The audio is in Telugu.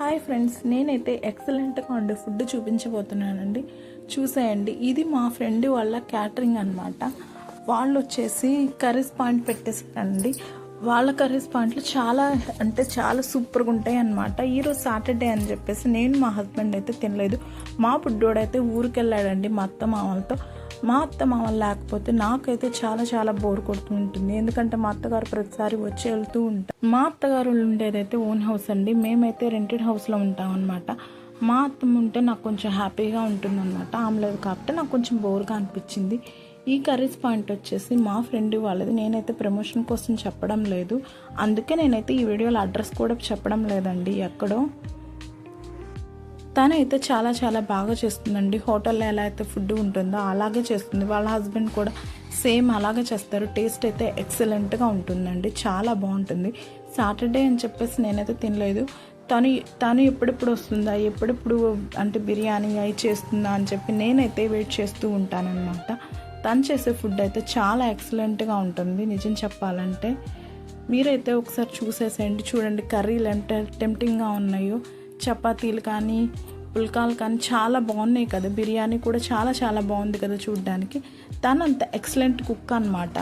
హాయ్ ఫ్రెండ్స్ నేనైతే ఎక్సలెంట్గా ఉండే ఫుడ్ చూపించబోతున్నానండి. చూసేయండి ఇది మా ఫ్రెండ్ వాళ్ళ క్యాటరింగ్ అనమాట వాళ్ళు వచ్చేసి కర్రీస్ పాయింట్ పెట్టేసారండి వాళ్ళ కర్రీస్ పాయింట్లు చాలా అంటే చాలా సూపర్గా ఉంటాయి అనమాట ఈరోజు సాటర్డే అని చెప్పేసి నేను మా హస్బెండ్ అయితే తినలేదు. మా పుడ్డోడైతే ఊరికి వెళ్ళాడండి మా అత్త మామలతో. మా అత్త మామ లేకపోతే నాకైతే చాలా చాలా బోర్ కొడుతూ ఉంటుంది. ఎందుకంటే మా అత్తగారు ప్రతిసారి వచ్చి వెళ్తూ ఉంటారు. మా అత్తగారు ఉండేదైతే ఓన్ హౌస్ అండి. మేమైతే రెంటెడ్ హౌస్లో ఉంటాం అనమాట మా అత్తమ్మ ఉంటే నాకు కొంచెం హ్యాపీగా ఉంటుంది అనమాట ఆమె లేదు కాబట్టి నాకు కొంచెం బోర్గా అనిపించింది. ఈ కర్రీస్ పాయింట్ వచ్చేసి మా ఫ్రెండ్ వాళ్ళది. నేనైతే ప్రమోషన్ కోసం చెప్పడం లేదు. అందుకే నేనైతే ఈ వీడియోలో అడ్రస్ కూడా చెప్పడం లేదండి ఎక్కడో. తనైతే చాలా చాలా బాగా చేస్తుందండి. హోటల్లో ఎలా అయితే ఫుడ్ ఉంటుందో అలాగే చేస్తుంది. వాళ్ళ హస్బెండ్ కూడా సేమ్ అలాగే చేస్తారు. టేస్ట్ అయితే ఎక్సలెంట్గా ఉంటుందండి. చాలా బాగుంటుంది. సాటర్డే అని చెప్పేసి నేనైతే తినలేదు. తను తను ఎప్పుడెప్పుడు వస్తుందా? ఎప్పుడెప్పుడు అంటే బిర్యానీ అవి చేస్తుందా అని చెప్పి నేనైతే వెయిట్ చేస్తూ ఉంటానన్నమాట. తను చేసే ఫుడ్ అయితే చాలా ఎక్సలెంట్గా ఉంటుంది. నిజం చెప్పాలంటే మీరైతే ఒకసారి చూసేసేయండి. చూడండి కర్రీలు ఎంత టెంప్టింగ్గా ఉన్నాయో. చపాతీలు కానీ పుల్కాలు కానీ చాలా బాగున్నాయి కదా. బిర్యానీ కూడా చాలా చాలా బాగుంది కదా చూడడానికి. తను అంత ఎక్సలెంట్ కుక్ అనమాట